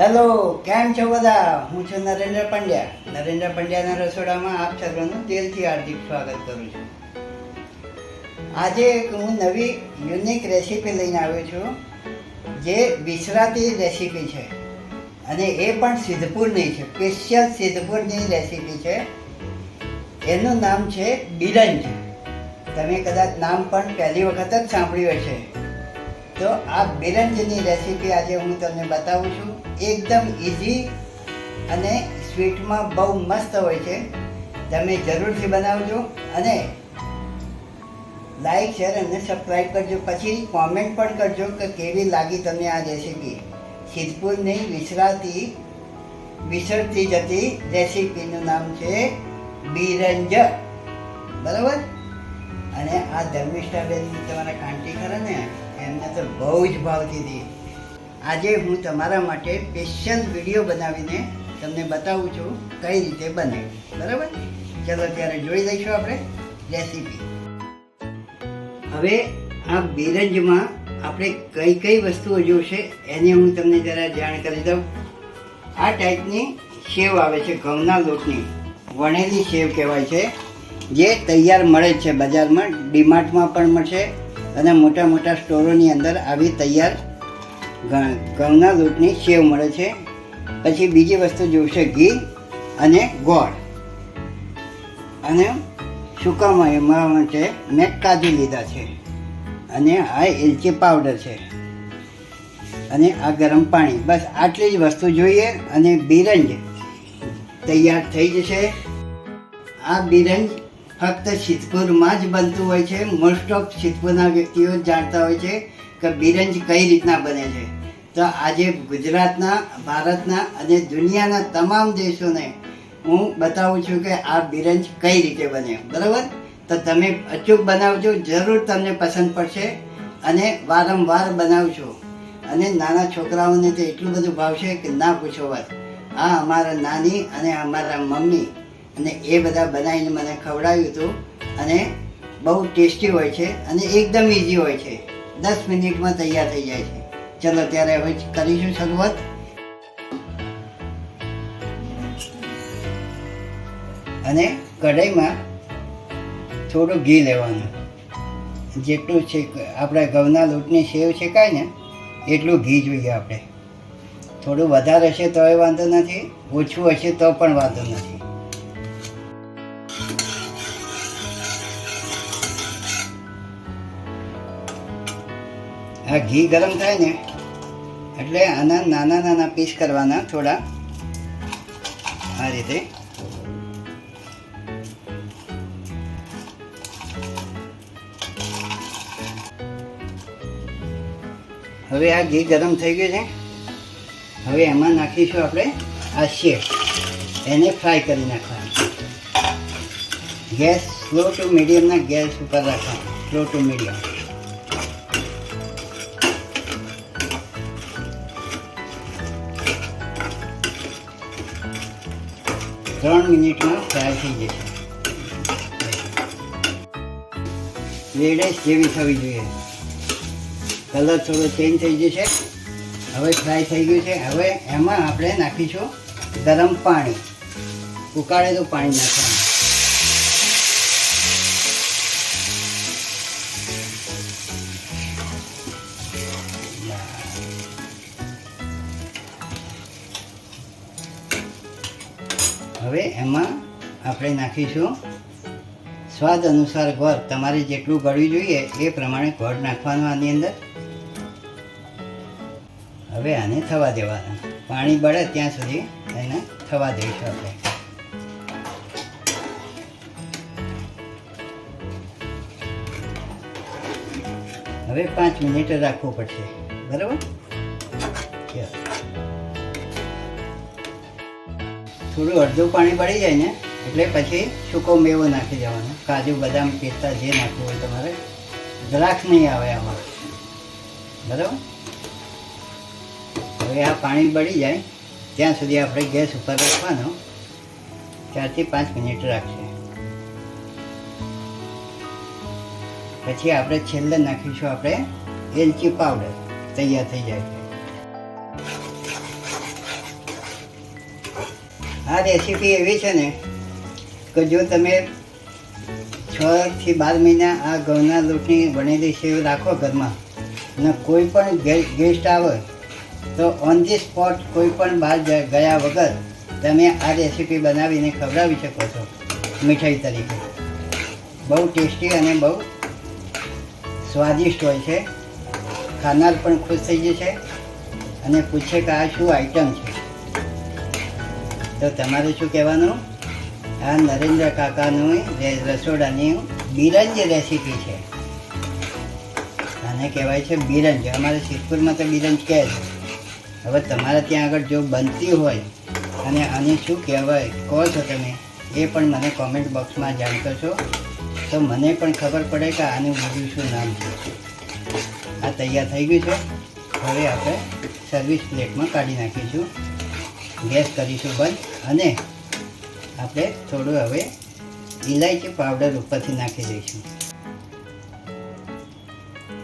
Hello કેમ છો બધા? હું છું નરેન્દ્ર પંડ્યા. નરેન્દ્ર પંડ્યાના રસોડામાં આપ સર્વનું દિલથી હાર્દિક સ્વાગત કરું છું. આજે હું નવી યુનિક રેસીપી લઈને આવ્યો છું, જે વિસરાતી રેસીપી છે. અને એ પણ સિદ્ધપુરની છે સ્પેશિયલ સિદ્ધપુરની રેસીપી છે. એનું નામ છે બિરંજ. તમે કદાચ નામ પણ પહેલી વખત જ સાંભળ્યું હશે. તો આ બેરંજની રેસીપી આજે હું તમને બતાવું છું. એકદમ ઇઝી અને સ્વીટમાં બહુ મસ્ત હોય છે. તમે જરૂરથી બનાવજો અને લાઈક શેર અને સબસ્ક્રાઈબ કરજો. પછી કોમેન્ટ પણ કરજો કે કેવી લાગી તમને આ રેસીપી સિદ્ધપુરની વિસરાતી, વિસરતી જતી રેસીપીનું નામ છે બીરંજ. બરાબર? અને આ ધર્મિષ્ઠાબેન તમારા કાંટી ખરા ને? એમને તો બહુ જ ભાવતી હતી આજે હું તમારા માટે સ્પેશિયલ વીડિયો બનાવીને તમને બતાવું છું કઈ રીતે બને. બરાબર? ચલો ત્યારે જોઈ લઈશું આપણે રેસીપી હવે આ બિરંજમાં આપણે કઈ કઈ વસ્તુઓ જોશે એની હું તમને જરા જાણ કરી દઉં. આ ટાઈપની સેવ આવે છે, ઘઉંના લોટની. વણેલી સેવ કહેવાય છે. જે તૈયાર મળે છે બજારમાં, ડીમાર્ટમાં પણ મળશે. અને મોટા મોટા સ્ટોરોની અંદર આવી તૈયાર ઘઉંના લોટની સેવ મળે છે. પછી બીજી વસ્તુ જોશે ઘી અને ગોળ. અને સુકામાં એમાં માટે મેં કાજુ લીધા છે. અને આ એલચી પાવડર છે. અને આ ગરમ પાણી. બસ આટલી જ વસ્તુ જોઈએ અને બિરંજ તૈયાર થઈ જશે. આ બિરંજ ફક્ત સિદ્ધપુરમાં જ બનતું હોય છે. મોસ્ટ ઓફ સિદ્ધપુરના વ્યક્તિઓ જાણતા હોય છે કે બિરંજ કઈ રીતના બને છે. તો આજે ગુજરાતના, ભારતના અને દુનિયાના તમામ દેશોને હું બતાવું છું કે આ બિરંજ કઈ રીતે બને. બરાબર? તો તમે અચૂક બનાવજો. જરૂર તમને પસંદ પડશે અને વારંવાર બનાવજો. અને નાના છોકરાઓને તો એટલું બધું ભાવશે કે ના પૂછો વાત. આ અમારા નાની અને અમારા મમ્મી અને એ બધા બનાવીને મને ખવડાવ્યું હતું. અને બહુ ટેસ્ટી હોય છે અને એકદમ ઇઝી હોય છે. દસ મિનિટમાં તૈયાર થઈ જાય છે. ચલો ત્યારે હવે કરીશું શરૂઆત. અને કઢાઈમાં થોડું ઘી લેવાનું. જેટલું છે આપણે ઘઉંના લોટની સેવ શેકાય ને, એટલું ઘી જોઈએ આપણે. થોડું વધારે હશે તોય વાંધો નથી, ઓછું હશે તો પણ વાંધો નથી. આ ઘી ગરમ થાય ને, એટલે આના નાના નાના પીસ કરવાના થોડા. આ રીતે. હવે આ ઘી ગરમ થઈ ગયું છે. હવે એમાં નાખીશું આપણે આ શેક. એને ફ્રાય કરી નાખવાનું. ગેસ સ્લો ટુ મીડિયમના ગેસ ઉપર રાખવાનું. સ્લો ટુ મીડિયમ ત્રણ મિનિટમાં ફ્રાય થઈ જશે. રેડેશ જેવી થવી જોઈએ. કલર થોડો ચેન્જ થઈ જશે. હવે ફ્રાય થઈ ગયું છે. હવે એમાં આપણે નાખીશું ગરમ પાણી. ઉકાળેલું પાણી નાખવાનું. હવે એમાં આપણે નાખીશું. સ્વાદ અનુસાર ગોળ તમારે જેટલું ગળવું જોઈએ એ પ્રમાણે ગોળ નાખવાનું આની અંદર. હવે આને થવા દેવાના. પાણી બળે ત્યાં સુધી એને થવા દઈશું આપણે. હવે પાંચ મિનિટ રાખવું પડશે. બરાબર? થોડું અડધું પાણી બળી જાય ને, એટલે પછી સૂકો મેવો નાખી દેવાનો. કાજુ, બદામ પિસ્તા જે નાખવું હોય તમારે. દ્રાક્ષ નહીં આવે આમાં બરાબર? હવે આ પાણી બળી જાય. ત્યાં સુધી આપણે ગેસ ઉપર રાખવાનો. ચારથી પાંચ મિનિટ રાખશે પછી આપણે છેલ્લે નાખીશું આપણે એલચી પાવડર. તૈયાર થઈ જાય. રેસીપી એવી છે ને કે જો તમે છ થી બાર મહિના આ ઘઉંના લોટની વણેલી સેવ રાખો ઘરમાં અને કોઈ પણ ગેસ્ટ આવે, તો ઓન ધી સ્પોટ કોઈ પણ બહાર ગયા વગર તમે આ રેસીપી બનાવીને ખવડાવી શકો છો મીઠાઈ તરીકે. બહુ ટેસ્ટી અને બહુ સ્વાદિષ્ટ હોય છે. ખાનાર પણ ખુશ થઈ જશે અને પૂછે કે આ શું આઈટમ છે? તો તમારે શું કહેવાનું? આ નરેન્દ્ર કાકાનું રસોડાની બિરંજ રેસીપી છે. આને કહેવાય છે બિરંજ. અમારે સિદ્ધપુરમાં તો બિરંજ કહે છે. હવે તમારે ત્યાં આગળ જો બનતી હોય, અને આને શું કહેવાય, કહો છો તમે, એ પણ મને કોમેન્ટ બોક્સમાં જાણ કરશો તો મને પણ ખબર પડે કે આનું બીજું શું નામ છે. આ તૈયાર થઈ ગયું છે. હવે આપણે સર્વિસ પ્લેટમાં કાઢી નાખીશું. ગેસ કરીશું બંધ અને આપણે થોડું હવે ઇલાયચી પાવડર ઉપરથી નાખી દઈશું.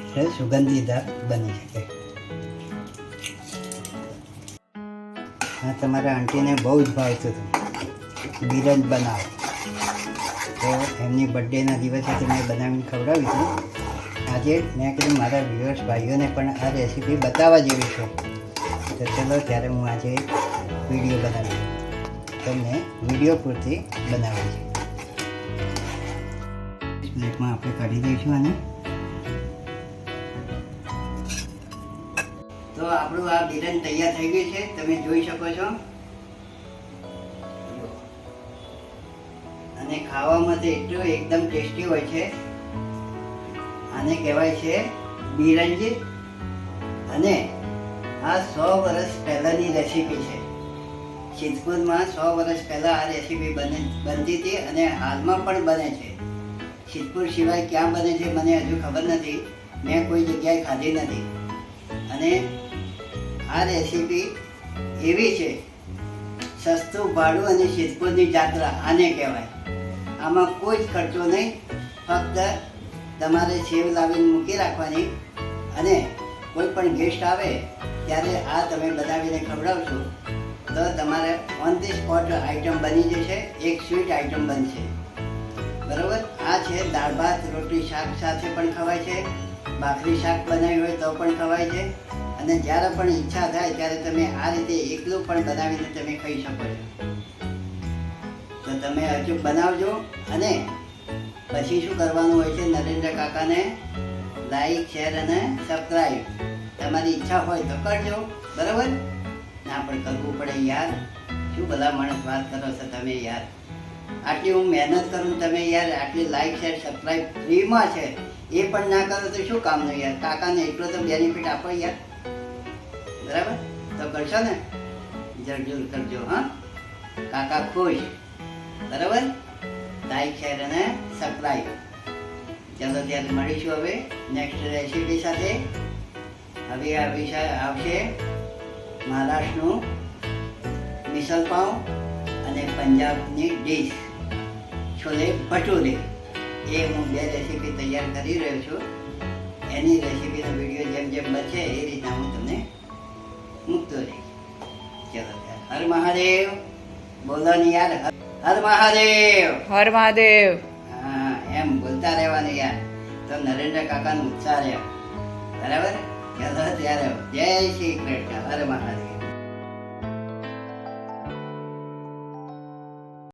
એટલે સુગંધીદાર બની શકે. હા તમારા આંટીને બહુ જ ભાવતું હતું બિરંજ બનાવો. તો એમની બર્થડેના દિવસે મેં બનાવીને ખવડાવી હતી. આજે મેં કીધું મારા વ્યુઅર્સ ભાઈઓને પણ આ રેસીપી બતાવવા જેવી છે. તો ચલો ત્યારે હું આજે વીડિયો બનાવી તમને વીડિયો પૂરતી બનાવી છે. પ્લેટમાં આપણે કાઢી દઈશું આને. તો આપણું આ બિરન તૈયાર થઈ ગયું છે, તમે જોઈ શકો છો. અને ખાવામાં તો એટલું એકદમ ટેસ્ટી હોય છે. આને કહેવાય છે બિરંજ અને આ સો વર્ષ પહેલાંની રેસીપી છે. સિદ્ધપુરમાં સો વર્ષ પહેલાં આ રેસીપી બને, બનતી હતી અને હાલમાં પણ બને છે. સિદ્ધપુર સિવાય ક્યાં બને છે મને હજુ ખબર નથી. મેં કોઈ જગ્યાએ ખાધી નથી. અને આ રેસીપી એવી છે. સસ્તું, ભાડું અને સિદ્ધપુરની જાત્રા, આને કહેવાય. આમાં કોઈ જ ખર્ચો નહીં. ફક્ત તમારે સેવ લાવીને મૂકી રાખવાની અને કોઈ પણ ગેસ્ટ આવે ત્યારે આ તમે બનાવીને ખવડાવશો, તો તમારે ઓન ધી સ્પોટ આઈટમ બની જશે, એક સ્વીટ આઈટમ બનશે. બરાબર? આ છે દાળ ભાત, રોટલી, શાક સાથે પણ ખવાય છે, ભાખરી, શાક બનાવી હોય તો પણ ખવાય છે, અને જ્યારે પણ ઈચ્છા થાય ત્યારે તમે આ રીતે એકલું પણ બનાવીને તમે ખાઈ શકો છો. તો તમે હજુ બનાવજો, અને પછી શું કરવાનું હોય છે નરેન્દ્ર કાકાને લાઈક શેર અને સબસ્ક્રાઈબ તમારી ઈચ્છા હોય તો કરજો. બરાબર? ના, પણ કરવું પડે યાર. શું બધા માણસ વાત કરો છો તમે યાર? આટલી હું મહેનત કરું તમે યાર, આટલી લાઈક શેર સબસ્ક્રાઈબ ફ્રીમાં છે. એ પણ ના કરો તો શું કામનું યાર? કાકાને એટલો તો બેનિફિટ આપો યાર. બરાબર? તો કરશો ને? જરૂર કરજો, હા? કાકા ખુશ. બરાબર? લાઈક શેર અને સબસ્ક્રાઈબ ચાલો, ત્યારે મળીશું હવે નેક્સ્ટ રેસીપી સાથે. હવે આ વિષય આવશે મહારાષ્ટ્રનું મિસલ પાવ અને પંજાબની ડીશ છોલે ભટુરે એ હું બે રેસીપી તૈયાર કરી રહ્યો છું એની રેસીપીનો વીડિયો જેમ જેમ બનશે એ રીતના હું તમને મૂકતો રહીશ। ચલો હર મહાદેવ બોલો ને યાર હર- મહાદેવ! હર મહાદેવ! હા એમ બોલતા રહેવાનું યાર તો નરેન્દ્ર કાકાનો ઉત્સાહ રહે બરાબર? ત્યારે જય શ્રી કૃષ્ણ. હરે મહાદેવ.